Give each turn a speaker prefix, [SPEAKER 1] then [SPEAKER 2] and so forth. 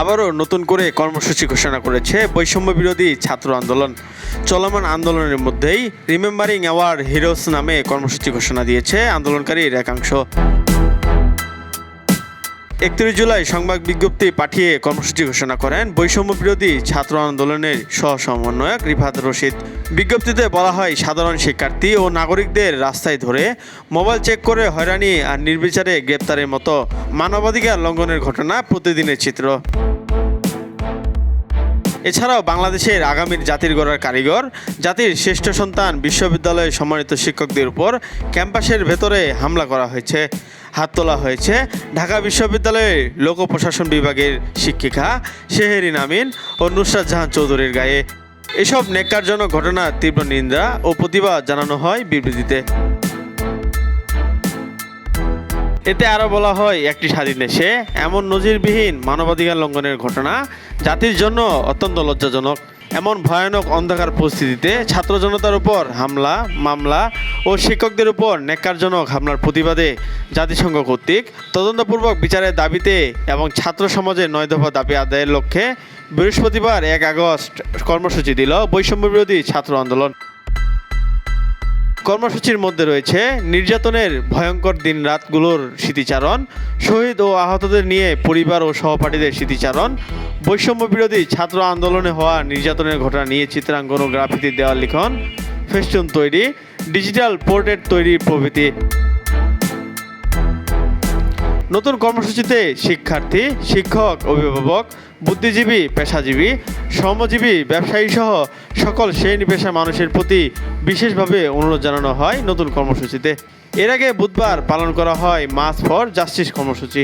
[SPEAKER 1] আবারও নতুন করে কর্মসূচি ঘোষণা করেছে বৈষম্য বিরোধী ছাত্র আন্দোলন। চলমান আন্দোলনের মধ্যেই রিমেম্বারিং অ্যাওয়ার্ড হিরোস নামে কর্মসূচি ঘোষণা দিয়েছে আন্দোলনকারীর একাংশ। একত্রিশ জুলাই সংবাদ বিজ্ঞপ্তি পাঠিয়ে কর্মসূচি ঘোষণা করেন বৈষম্য বিরোধী ছাত্র আন্দোলনের সহ সমন্বয়ক রিফাত রশিদ। বিজ্ঞপ্তিতে বলা হয়, সাধারণ শিক্ষার্থী ও নাগরিকদের রাস্তায় ধরে মোবাইল চেক করে হয়রানি আর নির্বিচারে গ্রেপ্তারের মতো মানবাধিকার লঙ্ঘনের ঘটনা প্রতিদিনের চিত্র। এছাড়াও বাংলাদেশের আগামীর জাতির গড়ার কারিগর, জাতির শ্রেষ্ঠ সন্তান বিশ্ববিদ্যালয়ের সম্মানিত শিক্ষকদের উপর ক্যাম্পাসের ভেতরে হামলা করা হয়েছে। হাত তোলা হয়েছে ঢাকা বিশ্ববিদ্যালয়ের লোক প্রশাসন বিভাগের শিক্ষিকা শেহেরিন আমিন ও নুসরাত জাহান চৌধুরীর গায়ে। এসব নেককারজনক ঘটনার তীব্র নিন্দা ও প্রতিবাদ জানানো হয় বিবৃতিতে। এতে আরও বলা হয়, একটি স্বাধীন দেশে এমন নজিরবিহীন মানবাধিকার লঙ্ঘনের ঘটনা জাতির জন্য অত্যন্ত লজ্জাজনক। এমন ভয়ানক অন্ধকার পরিস্থিতিতে ছাত্র জনতার উপর হামলা, মামলা ও শিক্ষকদের উপর নেককারজনক হামলার প্রতিবাদে জাতিসংঘ কর্তৃক তদন্তপূর্বক বিচারের দাবিতে এবং ছাত্র সমাজের নয় দফা দাবি আদায়ের লক্ষ্যে বৃহস্পতিবার এক আগস্ট কর্মসূচি দিল বৈষম্য বিরোধী ছাত্র আন্দোলন। কর্মসূচির মধ্যে রয়েছে নির্যাতনের ভয়ঙ্কর দিনরাতগুলোর স্মৃতিচারণ, শহীদ ও আহতদের নিয়ে পরিবার ও সহপাঠীদের স্মৃতিচারণ বৈষম্য বিরোধী ছাত্র আন্দোলনে হওয়া নির্যাতনের ঘটনা নিয়ে চিত্রাঙ্কন ও গ্রাফিতি দেওয়াল লিখন, ফেস্টুন তৈরি, ডিজিটাল পোর্ট্রেট তৈরি প্রভৃতি। নতুন কর্মসূচিতে শিক্ষার্থী, শিক্ষক, অভিভাবক, বুদ্ধিজীবী, পেশাজীবী, শ্রমজীবী ব্যবসায়ী সহ সকল শ্রেণি পেশা মানুষের প্রতি বিশেষভাবে অনুরোধ জানানো হয় নতুন কর্মসূচিতে। এর আগে বুধবার পালন করা হয় মাস ফর জাস্টিস কর্মসূচি।